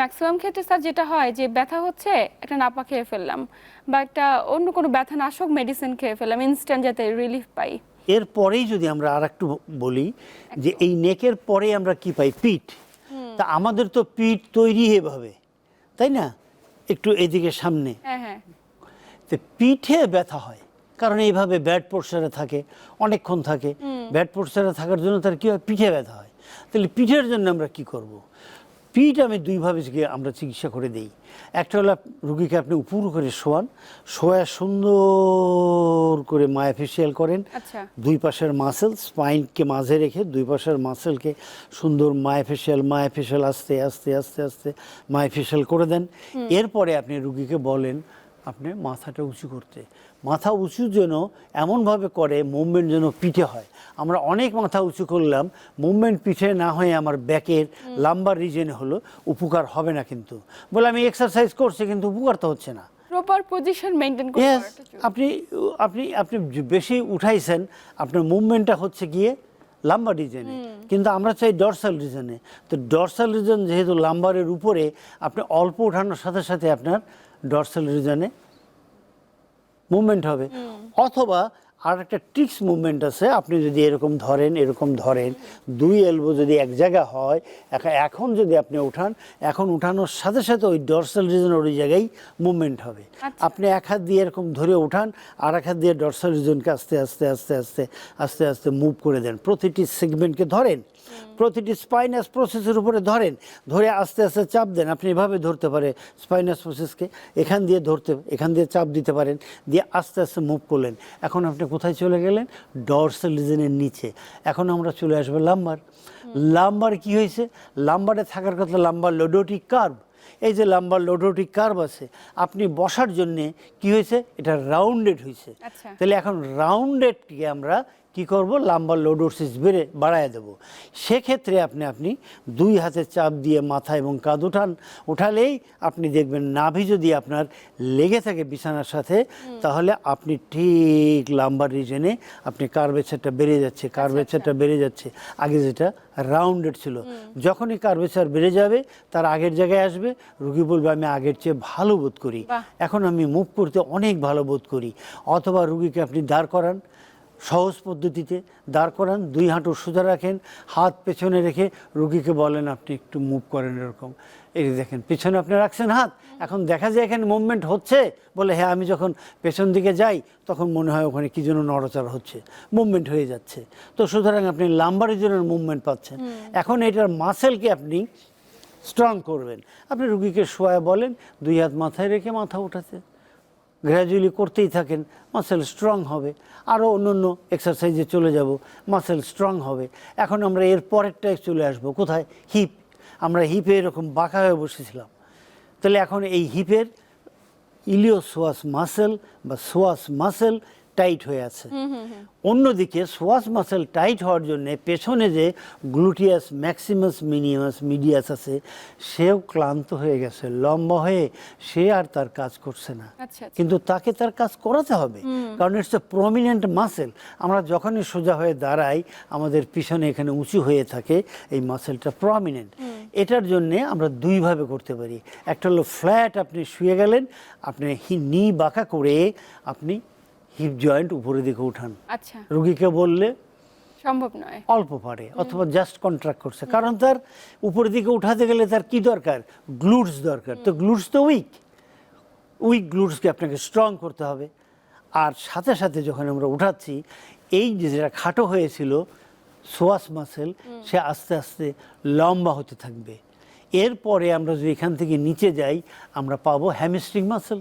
Maximum ক্ষেত্রে sir যেটা হয় যে ব্যথা হচ্ছে একটা নাপা খেয়ে ফেললাম বা একটা অন্য কোনো ব্যথা নাশক মেডিসিন খেয়ে ফেললাম ইনস্ট্যান্ট যাতে রিলিফ পাই। এরপরেই যদি আমরা আর একটু বলি যে এই নেকের পরে আমরা কি পাই? পিঠ। তা আমাদের তো পিঠ তৈরি এভাবে তাই না? একটু এদিকে সামনে। হ্যাঁ হ্যাঁ। তো পিঠে ব্যথা হয় কারণ এইভাবে ব্যাড পোস্টারে থাকে অনেকক্ষণ থাকে। ব্যাড পোস্টারে থাকার জন্য তার কী হয়? পিঠে ব্যথা হয়। তাহলে পিঠের জন্য আমরা কি করব। পিঠ আমি দুইভাবে গিয়ে আমরা চিকিৎসা করে দিই। একটা হলো রুগীকে আপনি উপর করে শোয়ান শোয়া সুন্দর করে মায়া ফেসিয়াল করেন। আচ্ছা। দুই পাশের মাসেল স্পাইনকে মাঝে রেখে দুই পাশের মাসেলকে সুন্দর মায়াফেশিয়াল মায়াফেশিয়াল আস্তে আস্তে আস্তে আস্তে মায়া মায়াফেশিয়াল করে দেন। এরপরে আপনি রুগীকে বলেন আপনি মাথাটা উঁচু করতে। মাথা উঁচু যেন এমনভাবে করে মুভমেন্ট যেন পিঠে হয়। আমরা অনেক মাথা উঁচু করলাম মুভমেন্ট পিঠে না হয়ে আমার ব্যাকের লাম্বার রিজনে হলো উপকার হবে না কিন্তু। বলে আমি এক্সারসাইজ করছি কিন্তু উপকার তো হচ্ছে না। প্রপার পজিশন মেনটেন করে Yes, করাটা জরুরি। আপনি আপনি আপনি বেশি উঠাইছেন আপনার মুভমেন্টটা হচ্ছে গিয়ে লাম্বার রিজনে। কিন্তু আমরা চাই ডরসাল রিজনে। তো ডরসাল রিজন যেহেতু লাম্বারের উপরে আপনি অল্প ওঠানোর সাথে সাথে আপনার ডরসাল রিজনে মুভমেন্ট হবে। অথবা আর একটা ট্রিক্স মুভমেন্ট আছে আপনি যদি এরকম ধরেন এরকম ধরেন দুই এলবো যদি এক জায়গা হয় এখ- এখন যদি আপনি উঠান এখন উঠানোর সাথে সাথে ওই ডরসাল রিজন ওই জায়গায় মুভমেন্ট হবে। আচ্ছা। আপনি এক হাত দিয়ে এরকম ধরে উঠান আর এক হাত দিয়ে ডরসাল রিজনকে আস্তে আস্তে আস্তে আস্তে আস্তে আস্তে মুভ করে দেন। প্রতিটি সেগমেন্টকে ধরেন প্রতিটি স্পাইনাস প্রসেসের উপরে ধরেন ধরে আস্তে আস্তে চাপ দেন। আপনি এভাবে ধরতে পারে স্পাইনাস প্রসেসকে এখান দিয়ে ধরতে এখান দিয়ে চাপ দিতে পারেন দিয়ে আস্তে আস্তে মুভ করলেন। এখন আপনি কোথায় চলে গেলেন? ডর্সাল রিজনের নিচে। এখন আমরা চলে আসব লাম্বার। লাম্বার কি হয়েছে? লাম্বারে থাকার কথা লাম্বার লোডোটিক কার্ভ। এই যে লাম্বার লোডোটিক কার্ভ আছে আপনি বসার জন্যে কি হয়েছে? এটা রাউন্ডেড হয়েছে। আচ্ছা। তাহলে এখন রাউন্ডেডকে আমরা কি করব? লাম্বার লোডোসিস বেড়ে বাড়ায় দেব। সেক্ষেত্রে আপনি আপনি দুই হাতে চাপ দিয়ে মাথা এবং কাঁধ উঠান। উঠালেই আপনি দেখবেন নাভি যদি আপনার লেগে থাকে বিছানার সাথে তাহলে আপনি ঠিক লাম্বার রিজনে আপনি কার্বেচারটা বেড়ে যাচ্ছে কার্ভেচারটা বেড়ে যাচ্ছে। আগে যেটা রাউন্ডেড ছিল। যখনই কার্ভেচার বেড়ে যাবে তার আগের জায়গায় আসবে। রুগী বলবে আমি আগের চেয়ে ভালো বোধ করি। এখন আমি মুভ করতে অনেক ভালো বোধ করি। অথবা রুগীকে আপনি দাঁড় করান। সহজ পদ্ধতিতে দাঁড় করান দুই হাঁটু সোজা রাখেন হাত পেছনে রেখে রুগীকে বলেন আপনি একটু মুভ করেন এরকম। এই দেখেন পেছনে আপনি রাখছেন হাত এখন দেখা যায় এখানে মুভমেন্ট হচ্ছে বলে হ্যাঁ আমি যখন পেছন দিকে যাই তখন মনে হয় ওখানে কী যেন নড়াচড়া হচ্ছে মুভমেন্ট হয়ে যাচ্ছে। তো সুতরাং আপনি লাম্বারের জন্য মুভমেন্ট পাচ্ছেন। এখন এটার মাসেলকে আপনি স্ট্রং করবেন। আপনি রুগীকে শোয়া বলেন দুই হাত মাথায় রেখে মাথা উঠাতে। গ্র্যাজুয়ালি করতেই থাকেন মাসেল স্ট্রং হবে। আরও অন্য অন্য এক্সারসাইজে চলে যাব মাসেল স্ট্রং হবে। এখন আমরা এর পরেরটায় চলে আসব। কোথায়? হিপ আমরা হিপে এরকম বাঁকা হয়ে বসেছিলাম। তাহলে এখন এই হিপের ইলিওসোয়াস মাসেল বা সোয়াস মাসেল টাইট হয়ে আছে। অন্যদিকে সোয়াস মাসেল টাইট হওয়ার জন্য পেছনে যে গ্লুটিয়াস ম্যাক্সিমাস মিনিমাস মিডিয়াস আছে সেও ক্লান্ত হয়ে গেছে লম্বা হয়ে সে আর তার কাজ করছে না। আচ্ছা, আচ্ছা। কিন্তু তাকে তার কাজ করাতে হবে কারণ ইটস এ প্রমিনেন্ট মাসেল আমরা যখনই সোজা হয়ে দাঁড়াই আমাদের পিছনে এখানে উঁচু হয়ে থাকে এই মাসেলটা প্রমিনেন্ট এটার জন্যে আমরা দুইভাবে করতে পারি। একটা হলো ফ্ল্যাট আপনি শুয়ে গেলেন আপনি হি- নি বাঁকা করে আপনি হিপ জয়েন্ট উপরের দিকে উঠান। আচ্ছা। রুগীকে বললে সম্ভব নয়। অল্প পারে অথবা জাস্ট কন্ট্রাক্ট করছে। কারণ তার উপরের দিকে উঠাতে গেলে তার কি দরকার? গ্লুটস দরকার। তো গ্লুটস তো উইক উইক গ্লুটসকে আপনাকে স্ট্রং করতে হবে। আর সাথে সাথে যখন আমরা উঠাচ্ছি এই যে যেটা খাটো হয়েছিল সোয়াস মাসেল সে আস্তে আস্তে লম্বা হতে থাকবে। এরপরে আমরা যদি এখান থেকে নিচে যাই আমরা পাবো হ্যামিস্ট্রিং মাসেল